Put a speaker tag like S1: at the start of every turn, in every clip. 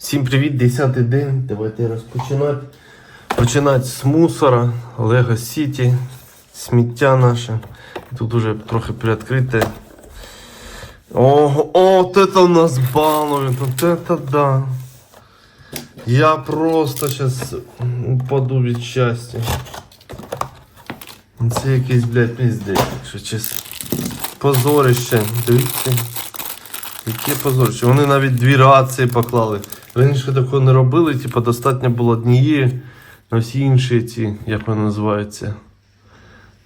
S1: Всім привіт, 10 день. Давайте розпочинати. Починати з мусора, Лего Сіті, сміття наше. Тут уже трохи приоткрите. О, о, вот это у нас балует, вот это да. Я просто сейчас упаду від щастя. Це якийсь, блядь, піздець, якщо чесно. Позорище, дивіться. Яке позорище. Вони навіть дві рації поклали. Раніше такого не робили, типу, достатньо було однієї, на всі інші ці, як вони називаються,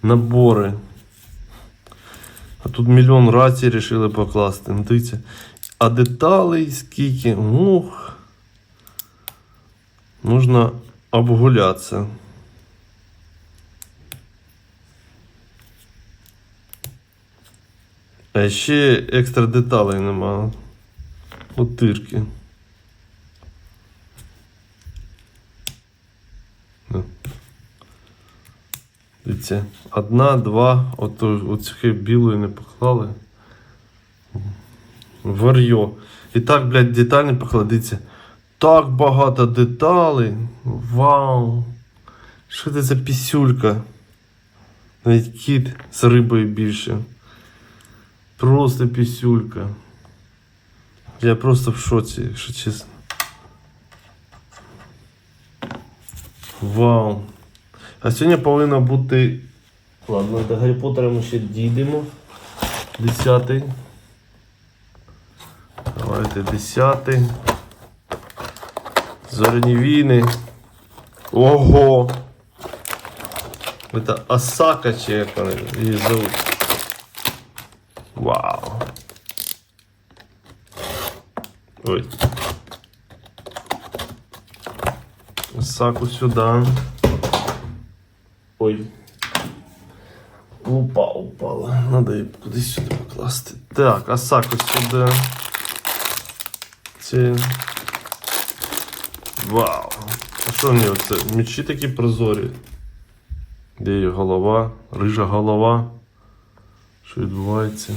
S1: набори. А тут мільйон рацій вирішили покласти. Ну, дивіться. А деталей скільки. Ух. Нужно обгулятися. А ще екстра деталей нема. Утирки. Дивіться, одна, два, от оцю білої не поклали. Вар'йо. І так, блядь, деталі поклали. Так багато деталей. Вау. Що це за пісюлька? Навіть кіт з рибою більше. Просто пісюлька. Я просто в шоці, якщо чесно. Вау. А сьогодні повинно бути. Ладно, до Гаррі Поттера ми ще дійдемо. Десятий. Давайте десятий. Зоряні війни. Ого! Это Осака чи як вони її зовуть. Вау. Ой. Осаку сюди. Ой. Упа, упала. Надо її кудись сюди покласти. Так, Осаку сюди. Це. Вау. А що в нього це? Мечі такі прозорі. Де її голова? Рижа голова. Що відбувається?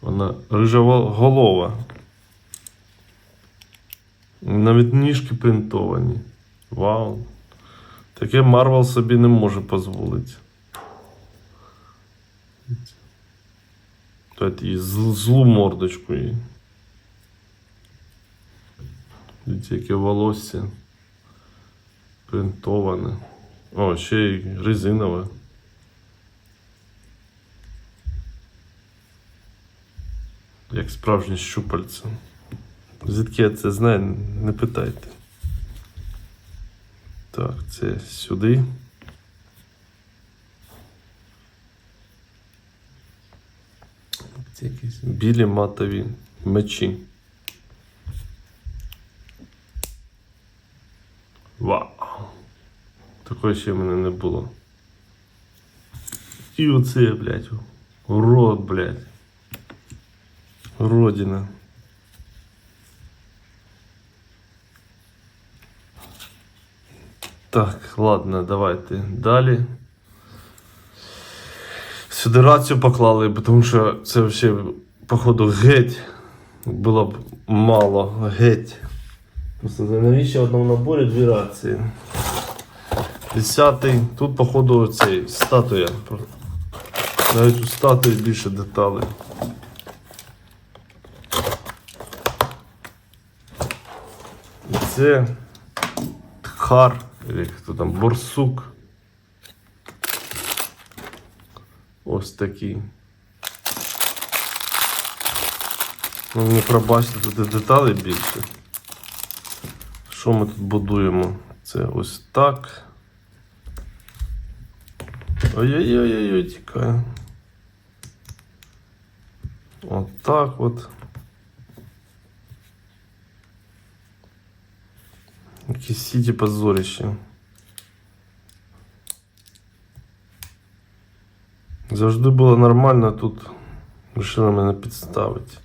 S1: Вона рижа голова. Навіть ніжки принтовані. Вау. Таке Марвел собі не може дозволити. Їй зл- злу мордочку їй. Дивіться, яке волосся. Принтоване. О, ще й резинове. Як справжнє щупальце. Звідки я це знаю, не питайте. Так, це сюди. Це якісь білі матові мечі. Вау! Такої ще в мене не було. І оце, блядь, урод, блядь. Родина. Так, ладно, давайте далі. Сюди рацію поклали, тому що це взагалі, походу, геть. Було б мало, геть. Просто навіщо в одному наборі дві рації? Десятий. Тут, походу, цей статуя. Навіть у статуї більше деталей. І це Тхар, хто там, борсук. Ось такий. Ну, не пробачте, тут деталей більше. Що ми тут будуємо? Це ось так. Ой-ой-ой-ой, тікає. От так от. Якісь сіті позорище. Завжди було нормально, тут вирішили мене підставити.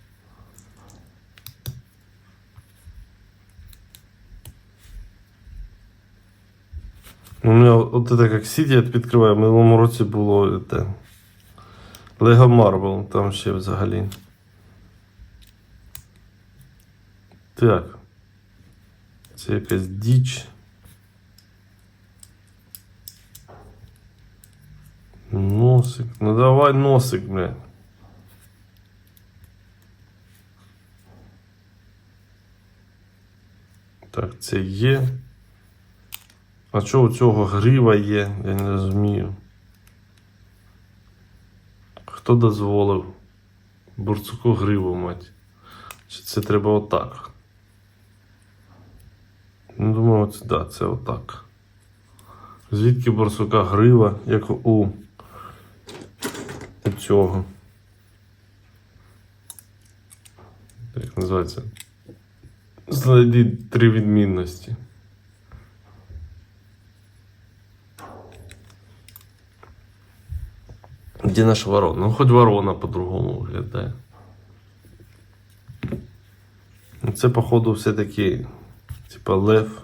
S1: У мене от это як Сіті я відкриваю, в минулому році було це, Лего Марвел, там ще взагалі. Так. Це якась діч. Носик. Ну давай носик, блядь. Так, це є. А чого у цього грива є? Я не розумію. Хто дозволив бурцуку гриву мать? Чи це треба отак? Ну, думаю, це, да, це отак. Звідки борсука грива, як у, у цього? Як називається? Знайдіть три відмінності. Де наш ворон? Ну, хоч ворона по-другому виглядає. Це, походу, все-таки, типа лев.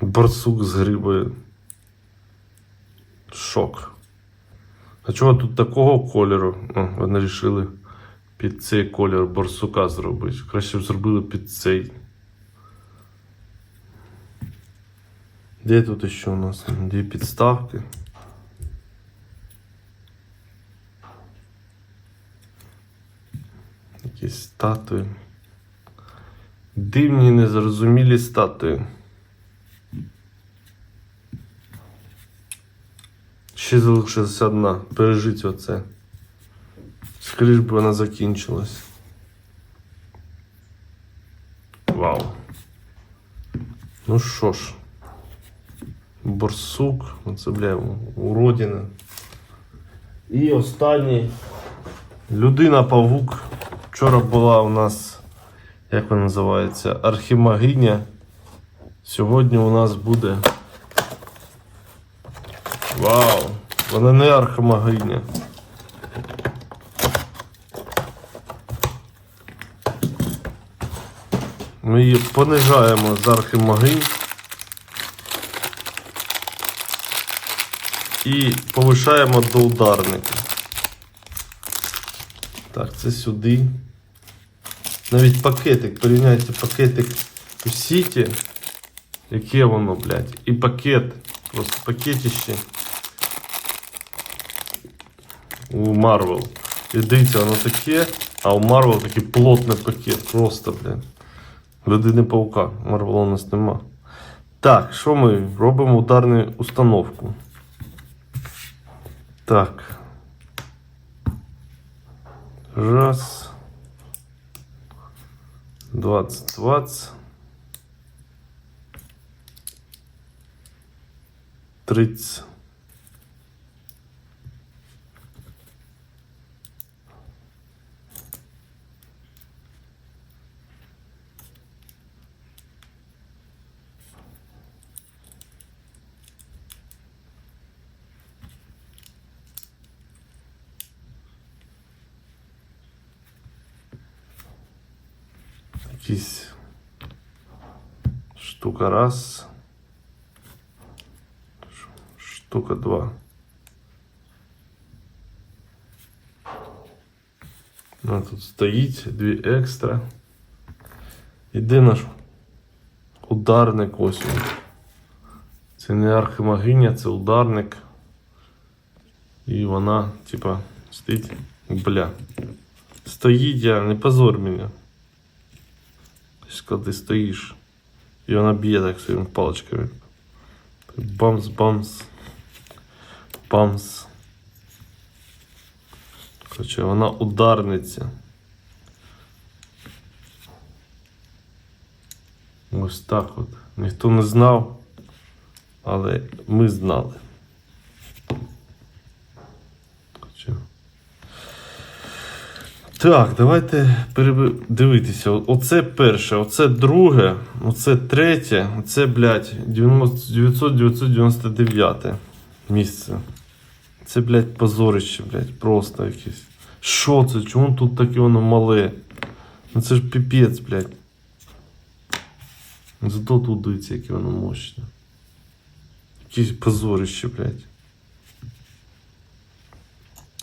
S1: Барсук з грибою. Шок. А чого тут такого кольору? О, вони вирішили під цей колір борсука зробити. Краще б зробили під цей. Де тут ще у нас? Дві підставки. Якісь статуї. Дивні незрозумілі статуї. Ще залишилася одна. Пережить оце. Скоріш би вона закінчилась. Вау. Ну що ж. Борсук. Оце, бля, уродина. І останній. Людина-павук. Вчора була у нас, як вона називається, архімагиня. Сьогодні у нас буде. Вау! Вона не архімагиня. Ми її понижаємо з архімагинь. І повишаємо до ударника. Так, це сюди. Навіть пакетик, порівняйте пакетик у сіті. Яке воно, блядь? І пакет. Просто пакетище. У Marvel. І дивіться, воно таке, а у Marvel такий плотний пакет. Просто, блядь. Людини паука. Marvel у нас нема. Так, що ми робимо ударну установку. Так. Раз. Двадцать, двадцать. Тридцать. Якісь штука раз. Штука два. Ну, тут стоїть дві екстра. І де наш ударник ось. Це не архимагиня, це ударник. І вона, типа, стоїть. Бля. Стоїть я, не позор мене. Коли ти стоїш, і вона б'є так своїми паличками. Бамс, бамс. Бамс. Короче, вона ударниця. Ось так от. Ніхто не знав, але ми знали. Короче. Так, давайте дивитися. Оце перше, оце друге, оце третє, оце, блядь, 999 місце. Це, блядь, позорище, блядь, просто якесь. Що це? Чому тут таке воно мале? Ну це ж піпець, блядь. Зато тут дивіться, яке воно мощне. Якесь позорище, блядь.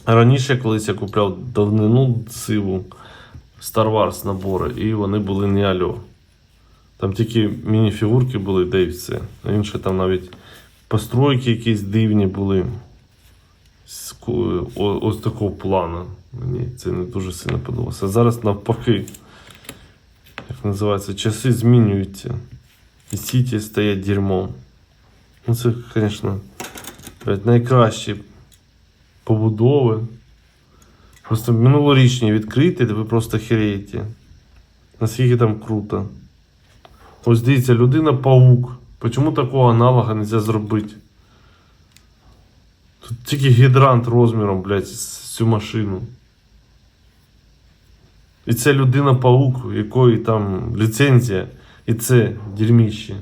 S1: Раніше колись я купляв давнину сиву Star Wars набори, і вони були не альо. Там тільки мініфігурки були, де і все. А Інше там навіть постройки якісь дивні були. Ось такого плану. Мені це не дуже сильно подобалося. Зараз навпаки, як називається, часи змінюються. І сіті стає дерьмом. Ну це, звісно, блядь, найкращі побудови. Просто минулорічні відкриті, де ви просто хереєте. Наскільки там круто. Ось дивіться, людина паук. Чому такого аналога не можна зробити? Тут тільки гідрант розміром, блядь, цю машину. І це людина паук, у якої там ліцензія, і це дерьміще.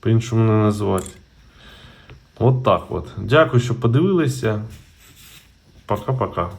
S1: По-іншому не назвати. От так от. Дякую, що подивилися. Пока-пока.